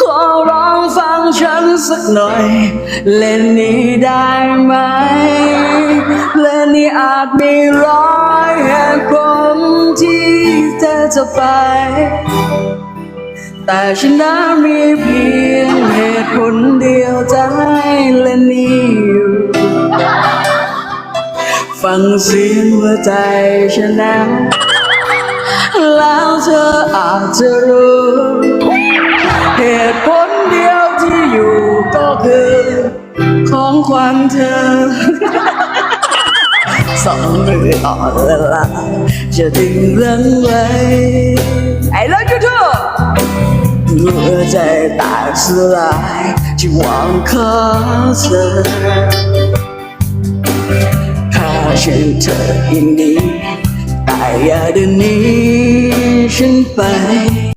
ขอร้องฟังฉันสักหน่อย เล่นนี้ได้ไหม เล่นนี้อาจมีร้อยเหตุผลที่เธอจะไป แต่ฉันนั้นมีเพียงเหตุผลเดียวให้เล่นนี้อยู่ฟังเสียงหัวใจฉันนะแล้วเธออาจจะรู้ ของขวัญเธอ สองมืออ่อนเวลาจะดึงเรื่องไว้ I love you too หัวใจแตกสลายที่หวังขอเธอถ้าฉันเธออย่างนี้แต่อย่าเดินหนี้ฉันไป